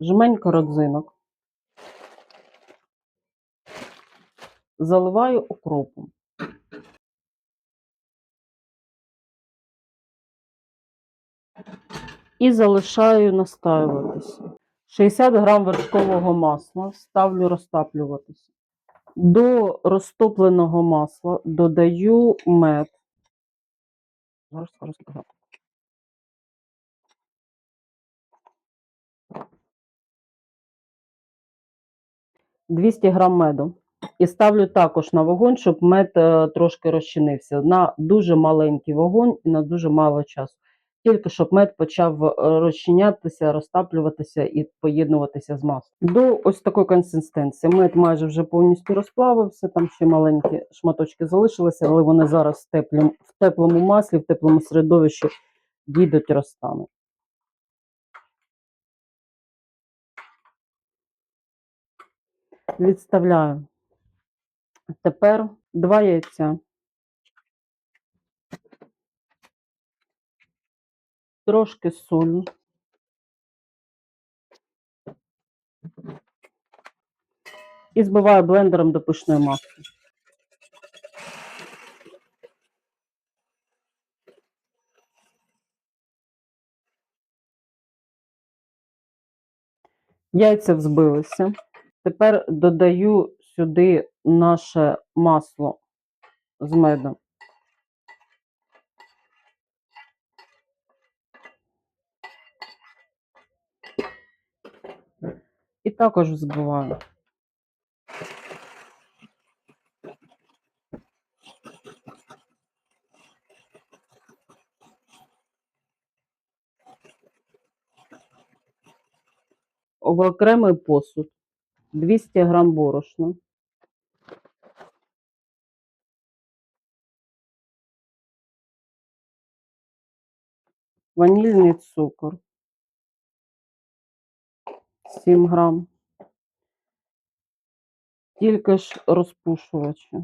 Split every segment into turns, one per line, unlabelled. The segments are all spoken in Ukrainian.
жменька родзинок. Заливаю окропом. І залишаю настаюватися. 60 грам вершкового масла ставлю розтаплюватися. До розтопленого масла додаю мед. Зараз скажу. – 200 грам меду. І ставлю також на вогонь, щоб мед е, трошки розчинився. На дуже маленький вогонь і на дуже мало часу. Тільки щоб мед почав е, розчинятися, розтаплюватися і поєднуватися з маслом. До ось такої консистенції. Мед майже вже повністю розплавився, там ще маленькі шматочки залишилися, але вони зараз в, теплому маслі, в теплому середовищі дійдуть розтануть. Відставляю. Тепер два яйця. Трошки солі. І збиваю блендером до пишної маски. Яйця взбилися. Тепер додаю сюди наше масло з медом. І також взбиваю. В окремий посуд 200 грам борошна. Ванільний цукор 7 грам. Тільки ж розпушувачі.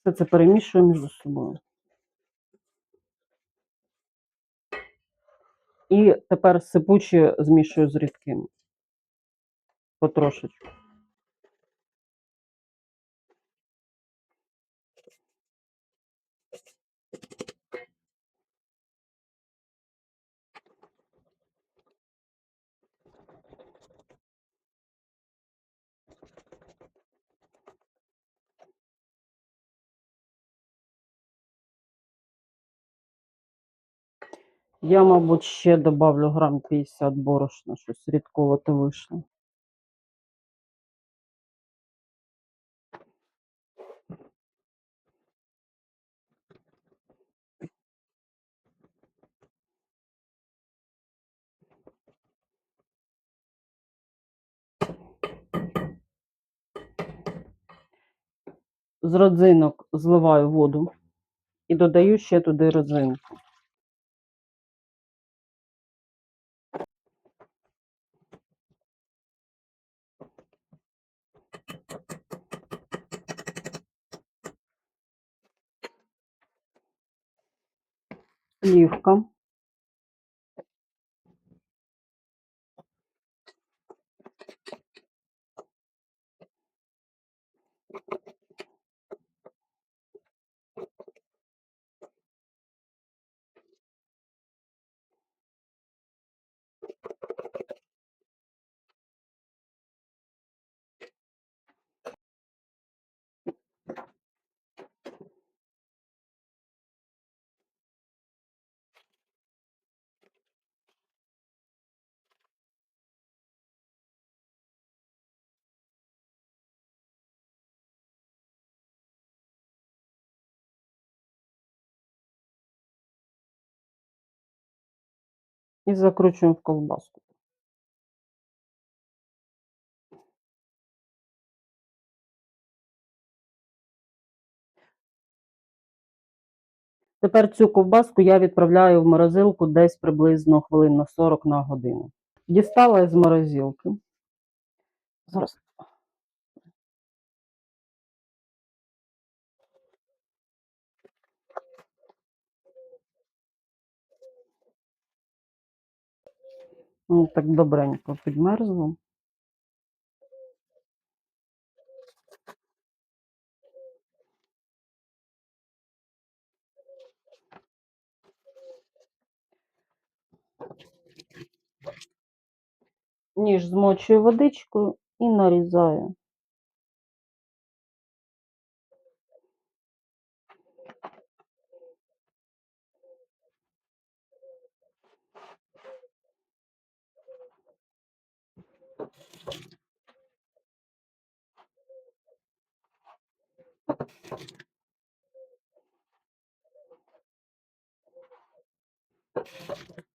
Все це перемішую між собою. І тепер сипучі змішую з рідким. Потрошечку. Я, мабуть, ще добавлю грам 50 борошна, щось рідковато вийшло. З родзинок зливаю воду і додаю ще туди родзинку. Плівка. І закручуємо в ковбаску. Тепер цю ковбаску я відправляю в морозилку десь приблизно хвилин на 40 на годину. Дістала із морозилки. Зараз. Ну, так добренько підмерзло. Ніж змочую водичкою і нарізаю. Thank you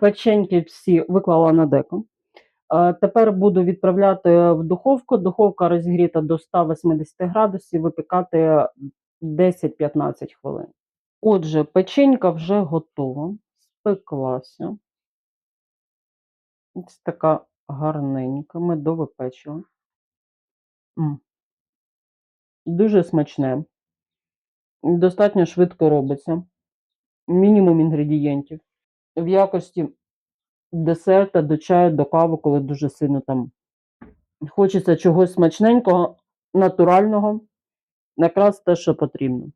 Печеньки всі виклала на деко. Е, Тепер буду відправляти в духовку. Духовка розігріта до 180 градусів, випікати 10-15 хвилин. Отже, печенька вже готова, спеклася. Ось така гарненька, ми довипечили. М. Дуже смачне. Достатньо швидко робиться. Мінімум інгредієнтів. В якості десерта до чаю, до кави, коли дуже сильно там хочеться чогось смачненького, натурального, якраз те, що потрібно.